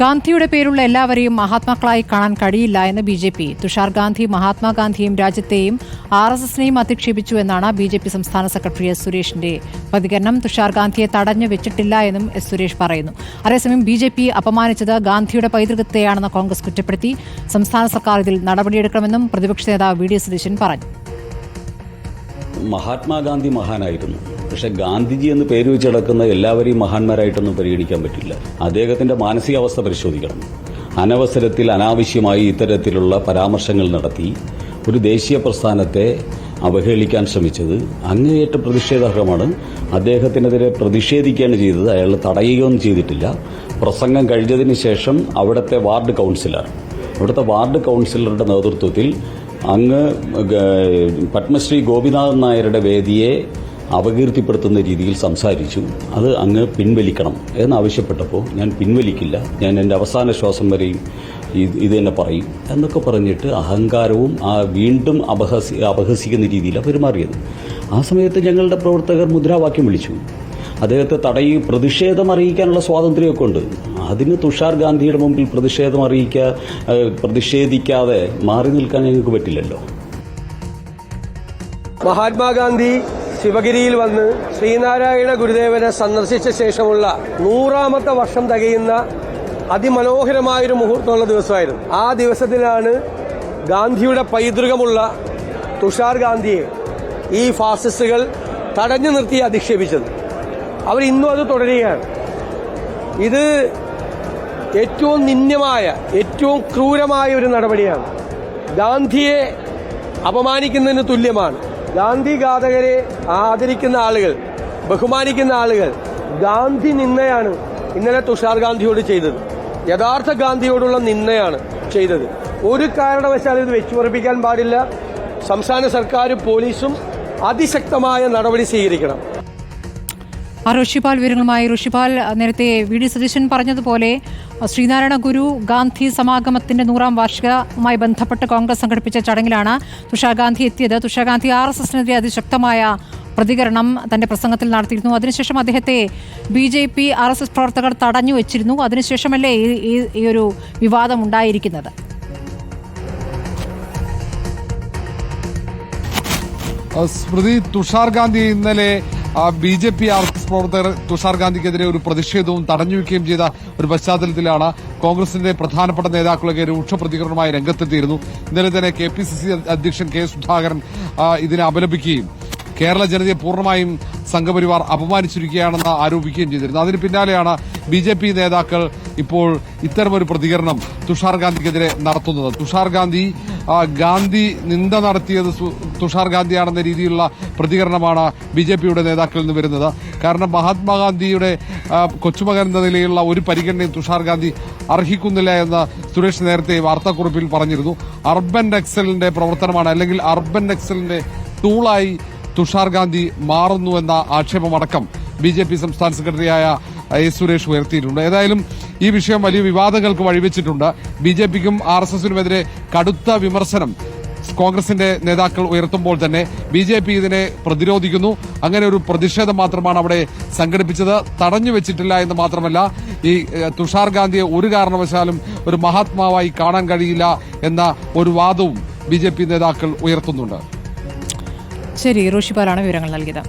ഗാന്ധിയുടെ പേരുള്ള എല്ലാവരെയും മഹാത്മാക്കളായി കാണാൻ കഴിയില്ല എന്ന് B J P. Tushar Gandhi മഹാത്മാഗാന്ധിയും രാജ്യത്തെയും ആർ എസ് എസിനെയും അധിക്ഷേപിച്ചു എന്നാണ് ബി ജെ പി സംസ്ഥാന സെക്രട്ടറി എസ് സുരേഷിന്റെ പ്രതികരണം. തുഷാർ ഗാന്ധിയെ തടഞ്ഞു വെച്ചിട്ടില്ല എന്നും എസ് സുരേഷ് പറയുന്നു. അതേസമയം ബി ജെ പി അപമാനിച്ചത് ഗാന്ധിയുടെ പൈതൃകത്തെയാണെന്ന് കോൺഗ്രസ് കുറ്റപ്പെടുത്തി. സംസ്ഥാന സർക്കാർ ഇതിൽ നടപടിയെടുക്കണമെന്നും പ്രതിപക്ഷ നേതാവ് വി ഡി സുരേഷൻ പറഞ്ഞു. മഹാത്മാഗാന്ധി മഹാനായിരുന്നു. പക്ഷെ ഗാന്ധിജി എന്ന് പേര് വെച്ച് കിടക്കുന്ന എല്ലാവരെയും മഹാന്മാരായിട്ടൊന്നും പരിഗണിക്കാൻ പറ്റില്ല. അദ്ദേഹത്തിന്റെ മാനസികാവസ്ഥ പരിശോധിക്കണം. അനവസരത്തിൽ അനാവശ്യമായി ഇത്തരത്തിലുള്ള പരാമർശങ്ങൾ നടത്തി ഒരു ദേശീയ പ്രസ്ഥാനത്തെ അവഹേളിക്കാൻ ശ്രമിച്ചത് അങ്ങേയറ്റ പ്രതിഷേധാർഹമാണ്. അദ്ദേഹത്തിനെതിരെ പ്രതിഷേധിക്കുകയാണ് ചെയ്തത്. അയാൾ തടയുകയൊന്നും ചെയ്തിട്ടില്ല. പ്രസംഗം കഴിഞ്ഞതിന് ശേഷം അവിടുത്തെ വാർഡ് കൗൺസിലർ അവിടുത്തെ വാർഡ് കൗൺസിലറുടെ നേതൃത്വത്തിൽ അങ്ങ് പത്മശ്രീ ഗോപിനാഥൻ നായരുടെ വേദിയെ അപകീർത്തിപ്പെടുത്തുന്ന രീതിയിൽ സംസാരിച്ചു. അത് അങ്ങ് പിൻവലിക്കണം എന്നാവശ്യപ്പെട്ടപ്പോൾ ഞാൻ പിൻവലിക്കില്ല. ഞാൻ എന്റെ അവസാന ശ്വാസം വരെയും ഇത് തന്നെ പറയും എന്നൊക്കെ പറഞ്ഞിട്ട് അഹങ്കാരവും ആ വീണ്ടും അപഹസി അപഹസിക്കുന്ന രീതിയിലാണ് പെരുമാറിയത്. ആ സമയത്ത് ഞങ്ങളുടെ പ്രവർത്തകർ മുദ്രാവാക്യം വിളിച്ചു. അദ്ദേഹത്തെ തടയി പ്രതിഷേധം അറിയിക്കാനുള്ള സ്വാതന്ത്ര്യമൊക്കെ ഉണ്ട്. അതിന് തുഷാർ ഗാന്ധിയുടെ മുമ്പിൽ പ്രതിഷേധം അറിയിക്കുക പ്രതിഷേധിക്കാതെ മാറി നിൽക്കാൻ ഞങ്ങൾക്ക് പറ്റില്ലല്ലോ. മഹാത്മാഗാന്ധി ശിവഗിരിയിൽ വന്ന് ശ്രീനാരായണ ഗുരുദേവനെ സന്ദർശിച്ച ശേഷമുള്ള നൂറാമത്തെ വർഷം തികയുന്ന അതിമനോഹരമായൊരു മുഹൂർത്തമുള്ള ദിവസമായിരുന്നു. ആ ദിവസത്തിലാണ് ഗാന്ധിയുടെ പൈതൃകമുള്ള തുഷാർ ഗാന്ധിയെ ഈ ഫാസിസ്റ്റുകൾ തടഞ്ഞു നിർത്തി അധിക്ഷേപിച്ചത്. അവർ ഇന്നും അത് തുടരുകയാണ്. ഇത് ഏറ്റവും നിന്ദ്യമായ ഏറ്റവും ക്രൂരമായ ഒരു നടപടിയാണ്. ഗാന്ധിയെ അപമാനിക്കുന്നതിന് തുല്യമാണ്. ഗാന്ധി ഘാതകരെ ആദരിക്കുന്ന ആളുകൾ ബഹുമാനിക്കുന്ന ആളുകൾ ഗാന്ധി നിന്നയാണ് ഇന്നലെ തുഷാർ ഗാന്ധിയോട് ചെയ്തത്. യഥാർത്ഥ ഗാന്ധിയോടുള്ള നിന്നയാണ് ചെയ്തത്. ഒരു കാരണവശാലും ഇത് വെച്ചുറപ്പിക്കാൻ പാടില്ല. സംസ്ഥാന സർക്കാരും പോലീസും അതിശക്തമായ നടപടി സ്വീകരിക്കണം. ആ ഋഷിപാൽ വിവരങ്ങളുമായി ഋഷിപാൽ നേരത്തെ വി ഡി സതീശൻ പറഞ്ഞതുപോലെ ശ്രീനാരായണ ഗുരു ഗാന്ധി സമാഗമത്തിന്റെ നൂറാം വാർഷികവുമായി ബന്ധപ്പെട്ട് കോൺഗ്രസ് സംഘടിപ്പിച്ച ചടങ്ങിലാണ് തുഷാർ ഗാന്ധി എത്തിയത്. തുഷാർ ഗാന്ധി ആർ എസ് എസിനെതിരെ അതിശക്തമായ പ്രതികരണം തന്റെ പ്രസംഗത്തിൽ നടത്തിയിരുന്നു. അതിനുശേഷം അദ്ദേഹത്തെ B J P R S S പ്രവർത്തകർ തടഞ്ഞു വെച്ചിരുന്നു. അതിനുശേഷമല്ലേ ഈ- ഒരു വിവാദം ഉണ്ടായിരിക്കുന്നത്? സ്മൃതി തുഷാർ ഗാന്ധി ഇന്നലെ B J P R S പ്രവർത്തകർ തുഷാർ ഗാന്ധിക്കെതിരെ ഒരു പ്രതിഷേധവും തടഞ്ഞുവെക്കുകയും ചെയ്ത ഒരു പശ്ചാത്തലത്തിലാണ് കോൺഗ്രസിന്റെ പ്രധാനപ്പെട്ട നേതാക്കളൊക്കെ രൂക്ഷ പ്രതികരണവുമായി രംഗത്തെത്തിയിരുന്നു. ഇന്നലെ തന്നെ കെ പി സി സി അധ്യക്ഷൻ കെ സുധാകരൻ ഇതിനെ അപലപിക്കുകയും കേരള ജനതയെ പൂർണമായും സംഘപരിവാർ അപമാനിച്ചിരിക്കുകയാണെന്ന് ആരോപിക്കുകയും ചെയ്തിരുന്നു. അതിന് പിന്നാലെയാണ് ബി ജെ പി നേതാക്കൾ ഇപ്പോൾ ഇത്തരമൊരു പ്രതികരണം തുഷാർ ഗാന്ധിക്കെതിരെ നടത്തുന്നത്. തുഷാർ ഗാന്ധി ഗാന്ധി നിന്ദ നടത്തിയത് തുഷാർ ഗാന്ധിയാണെന്ന രീതിയിലുള്ള പ്രതികരണമാണ് ബി ജെ പിയുടെ നേതാക്കളിൽ നിന്ന് വരുന്നത്. കാരണം മഹാത്മാഗാന്ധിയുടെ കൊച്ചുമകൻ എന്ന നിലയിലുള്ള ഒരു പരിഗണനയും തുഷാർ ഗാന്ധി അർഹിക്കുന്നില്ല എന്ന് സുരേഷ് നേരത്തെ വാർത്താക്കുറിപ്പിൽ പറഞ്ഞിരുന്നു. അർബൻ നക്സലിന്റെ പ്രവർത്തനമാണ് അല്ലെങ്കിൽ അർബൻ നക്സലിന്റെ ടൂളായി തുഷാർ ഗാന്ധി മാറുന്നു എന്ന ആക്ഷേപമടക്കം ബി ജെ പി സംസ്ഥാന സെക്രട്ടറിയായ എ സുരേഷ് ഉയർത്തിയിട്ടുണ്ട്. ഏതായാലും ഈ വിഷയം വലിയ വിവാദങ്ങൾക്ക് വഴിവെച്ചിട്ടുണ്ട്. ബി ജെ പിക്കും ആർ എസ് എസിനുമെതിരെ കടുത്ത വിമർശനം കോൺഗ്രസിന്റെ നേതാക്കൾ ഉയർത്തുമ്പോൾ തന്നെ ബി ജെ പി ഇതിനെ പ്രതിരോധിക്കുന്നു. അങ്ങനെ ഒരു പ്രതിഷേധം മാത്രമാണ് അവിടെ സംഘടിപ്പിച്ചത്. തടഞ്ഞു വെച്ചിട്ടില്ല എന്ന് മാത്രമല്ല ഈ തുഷാർ ഗാന്ധിയെ ഒരു കാരണവശാലും ഒരു മഹാത്മാവായി കാണാൻ കഴിയില്ല എന്ന ഒരു വാദവും ബി നേതാക്കൾ ഉയർത്തുന്നുണ്ട്. ശരി വിവരങ്ങൾ നൽകിയത്.